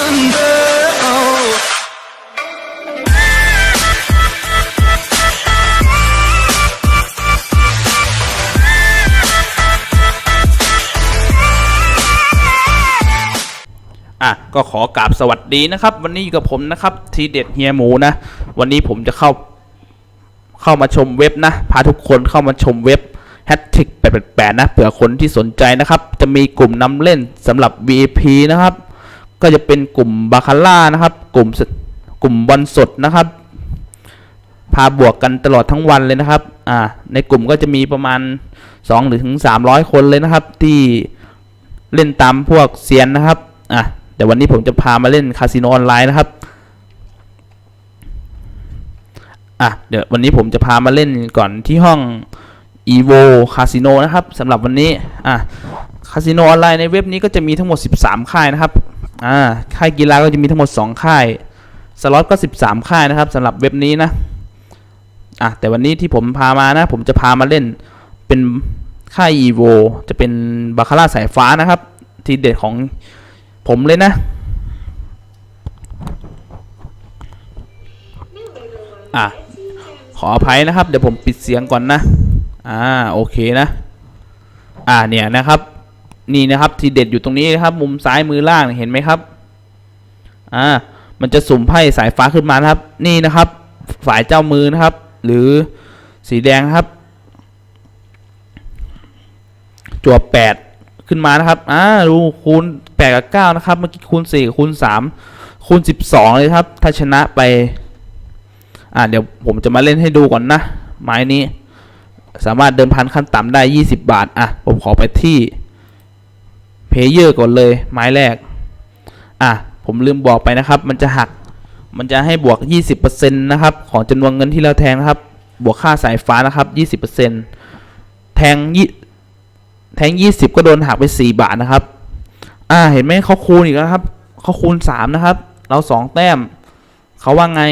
number. Oh. อะก็ขอกราบสวัสดีนะครับ วันนี้อยู่กับผมนะครับทีเด็ดเฮียหมูนะวันนี้ผมจะเข้าเข้ามาชมเว็บนะ พาทุกคนเข้ามาชมเว็บ h a t t r i c 888นะเผื่อคนที่สนใจนะครับ จะมีกลุ่มนำเล่นสำหรับ VIP นะครับ ก็จะเป็นกลุ่มบาคาร่านะครับ กลุ่มกลุ่มบอลสดนะครับ พาบวกกันตลอดทั้งวันเลยนะครับอ่าในกลุ่มก็จะมีประมาณ2หรือถึง300 คนเลยนะครับ ที่เล่นตามพวกเซียนนะครับอะแต่วันนี้ผมจะพามาเล่นคาสิโนออนไลน์นะครับอะเดี๋ยววันนี้ผมจะพามาเล่นก่อนที่ห้อง evo casino นะครับสำหรับวันนี้อะคาสิโนออนไลน์ในเว็บนี้ก็จะมีทั้งหมด 13 ค่ายนะครับ อ่าค่ายกีฬาก็จะมีทั้งหมด 2 ค่ายสล็อตก็ 13 ค่ายนะครับสำหรับเว็บนี้นะอะแต่วันนี้ที่ผมพามานะ ผมจะพามาเล่นเป็นค่าย evo จะเป็นบาคาร่าสายฟ้านะครับ ทีเด็ดของผมเลยนะ อะ ขออภัยนะครับ เดี๋ยวผมปิดเสียงก่อนนะ อ่า โอเคนะ อ่าเนี่ยนะครับ นี่นะครับทีเด็ดอยู่ตรงนี้นะครับ มุมซ้ายมือล่างเห็นไหมครับอ่ามันจะสุ่มไพ่สายฟ้าขึ้นมานะครับ นี่นะครับ ฝ่ายเจ้ามือนะครับ หรือสีแดงครับจั่วแปดขึ้นมานะครับอ่าดูคูณแปดกับเก้านะครับเมื่อกี้คูณสี่คูณสามคูณสิบสองเลยครับ ถ้าชนะไปอ่าเดี๋ยวผมจะมาเล่นให้ดูก่อนนะไม้นี้ สามารถเดิมพันขั้นต่ำได้20บาทอะผมขอไปที่ เพเยอร์ก่อนเลยไม้แรก อะ ผมลืมบอกไปนะครับ มันจะหัก มันจะให้บวก 20%นะครับ ของจำนวนเงินที่เราแทงนะครับ บวกค่าสายฟ้านะครับ 20%แทงยี่แทง 20 ก็โดนหักไป 4 บาทนะครับ อ่า เห็นไหมเขาคูณอีกแล้วครับ เขาคูณ 3 นะครับ เรา 2 แต้ม เขาว่าไง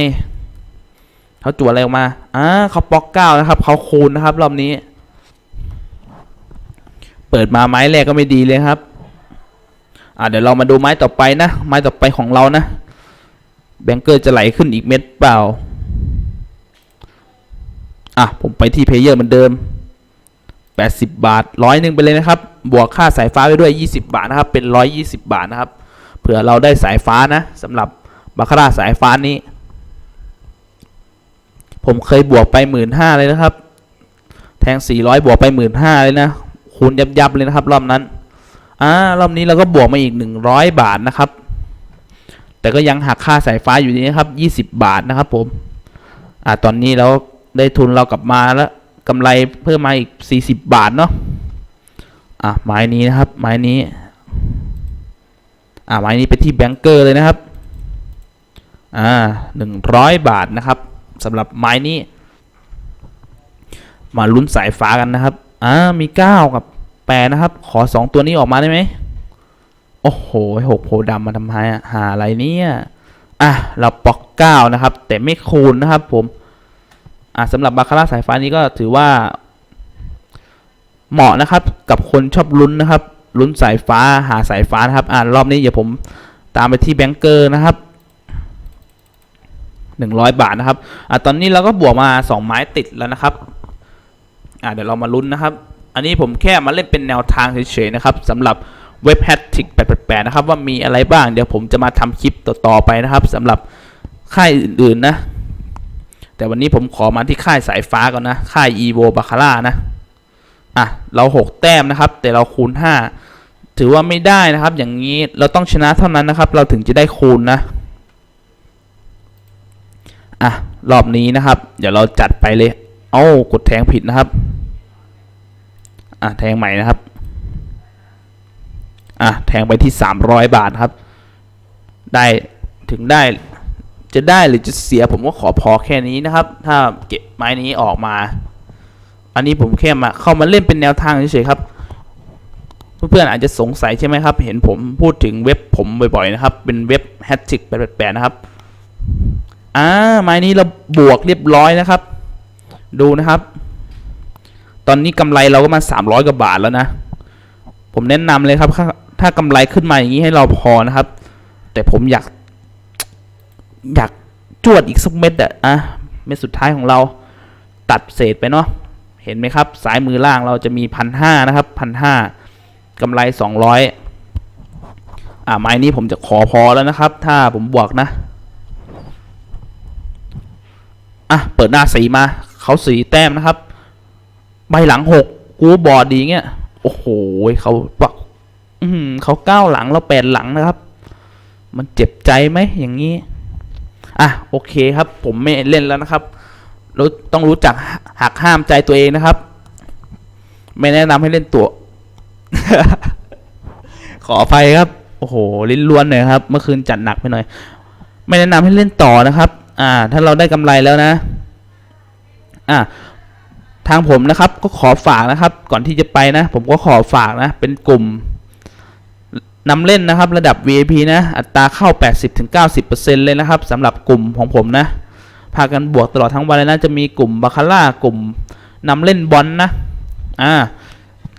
เขาจั่วอะไรออกมา อ่าเขาปอกเก้านะครับ เขาคูณนะครับรอบนี้ เปิดมาไม้แรกก็ไม่ดีเลยครับ อ่าเดี๋ยวเรามาดูไม้ต่อไปนะ ไม้ต่อไปของเรานะ แบงเกอร์จะไหลขึ้นอีกเม็ดเปล่า อะ ผมไปที่เพเยอร์เหมือนเดิม 80 บาทร้อยหนึ่งไปเลยนะครับ บวกค่าสายฟ้าไปด้วย 20 บาทนะครับ เป็น 120 บาทนะครับ เผื่อเราได้สายฟ้านะสำหรับบาคาร่าสายฟ้านี้ ผมเคยบวกไปหมื่นห้าเลยนะครับ แทงสี่ร้อยบวกไปหมื่นห้าเลยนะ คูณยับยับๆเลยนะครับ รอบนั้น อ่ารอบนี้เราก็บวกมาอีกหนึ่งร้อยบาทนะครับ แต่ก็ยังหักค่าสายฟ้าอยู่ดีนะครับยี่สิบบาทนะครับผมอ่าตอนนี้เราได้ทุนเรากลับมาแล้วกำไรเพิ่มมาอีกสี่สิบบาทเนาะอะไม้นี้นะครับ ไม้นี้อ่าไม้นี้ไปที่แบงเกอร์เลยนะครับอ่าหนึ่งร้อยบาทนะครับสำหรับไม้นี้ มาลุ้นสายฟ้ากันนะครับอ่ามีเก้ากับ แปดนะครับ ขอสองตัวนี้ออกมาได้ไหมโอ้โหหกโพดำมาทำไมอะหาอะไรเนี่ยอะเราปอกเก้านะครับ แต่ไม่คูณนะครับ ผมอะสำหรับบาคาร่าสายฟ้านี้ก็ถือว่า เหมาะนะครับ กับคนชอบลุ้นนะครับลุ้นสายฟ้าหาสายฟ้านะครับ อ่ารอบนี้เดี๋ยวผมตามไปที่แบงเกอร์นะครับหนึ่งร้อยบาทนะครับ อะตอนนี้เราก็บวกมาสองไม้ติดแล้วนะครับ อะเดี๋ยวเรามาลุ้นนะครับ อันนี้ผมแค่มาเล่นเป็นแนวทางเฉยๆนะครับสำหรับเว็บ h a t t r i c 888 นะครับ ว่ามีอะไรบ้างเดี๋ยวผมจะมาทำคลิปต่อๆไปนะครับสำหรับค่ายอื่นๆนะ แต่วันนี้ผมขอมาที่ค่ายสายฟ้าก่อนนะ ค่าย evo baccarat นะ อะ เรา 6 แต้มนะครับ แต่เราคูณ 5 ถือว่าไม่ได้นะครับ อย่างนี้เราต้องชนะเท่านั้นนะครับ เราถึงจะได้คูณนะ อะ รอบนี้นะครับ เดี๋ยวเราจัดไปเลย เอ้ากดแทงผิดนะครับ อะแทงใหม่นะครับอะแทงไปที่ 300 บาทครับ ได้ถึงได้จะได้หรือจะเสียผมก็ขอพอแค่นี้นะครับ ถ้าเก็บไม้นี้ออกมา อันนี้ผมแค่มาเข้ามาเล่นเป็นแนวทางเฉยๆครับ เพื่อนๆอาจจะสงสัยใช่ไหมครับ เห็นผมพูดถึงเว็บผมบ่อยๆนะครับ เป็นเว็บ h a t t r i c 888นะครับอ่าไม้นี้เราบวกเรียบร้อยนะครับ ดูนะครับ ตอนนี้กำไรเราก็มา 300 กว่าบาทแล้วนะ ผมแนะนำเลยครับ ถ้าถ้ากำไรขึ้นมาอย่างนี้ให้เราพอนะครับ แต่ผมอยาก อยากจวดอีกสักเม็ดอะอะเม็ดสุดท้ายของเราตัดเศษไปเนาะเห็นไหมครับ สายมือล่างเราจะมีพันห้านะครับพันห้ากำไรสองร้อยอ่าไม้นี้ผมจะขอพอแล้วนะครับ ถ้าผมบวกนะ อะ เปิดหน้าสีมา เขาสีแต้มนะครับ ใบหลังหกกูบอดดีเงี้ยโอ้โหเขาปักเขาเก้าหลังเราแปดหลังนะครับ มันเจ็บใจไหมอย่างนี้ อะโอเคครับ ผมไม่เล่นแล้วนะครับรู้ต้องรู้จักหักห้ามใจตัวเองนะครับ ไม่แนะนำให้เล่นตัว ขออภัยครับ โอ้โห ลิ้นล้วนหน่อยครับ เมื่อคืนจัดหนักไปหน่อย ไม่แนะนำให้เล่นต่อนะครับ อ่า ถ้าเราได้กำไรแล้วนะ อ่า ทางผมนะครับก็ขอฝากนะครับ ก่อนที่จะไปนะ ผมก็ขอฝากนะ เป็นกลุ่มนำเล่นนะครับ ระดับ VIP นะ อัตราเข้า 80-90%เลยนะครับสำหรับกลุ่มของผมนะพากันบวกตลอดทั้งวันเลยนะจะมีกลุ่มบาคาร่ากลุ่มนำเล่นบอลนะอ่า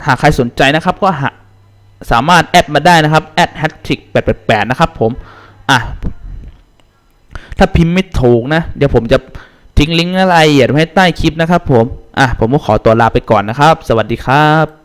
หากใครสนใจนะครับก็หาสามารถแอดมาได้นะครับแอด h a t t r i c 888นะครับผม อะ ถ้าพิมพ์ไม่ถูกนะ เดี๋ยวผมจะ ทิ้งลิงก์รายละเอียดไว้ให้ใต้คลิปนะครับผม อะผมก็ขอตัวลาไปก่อนนะครับ สวัสดีครับ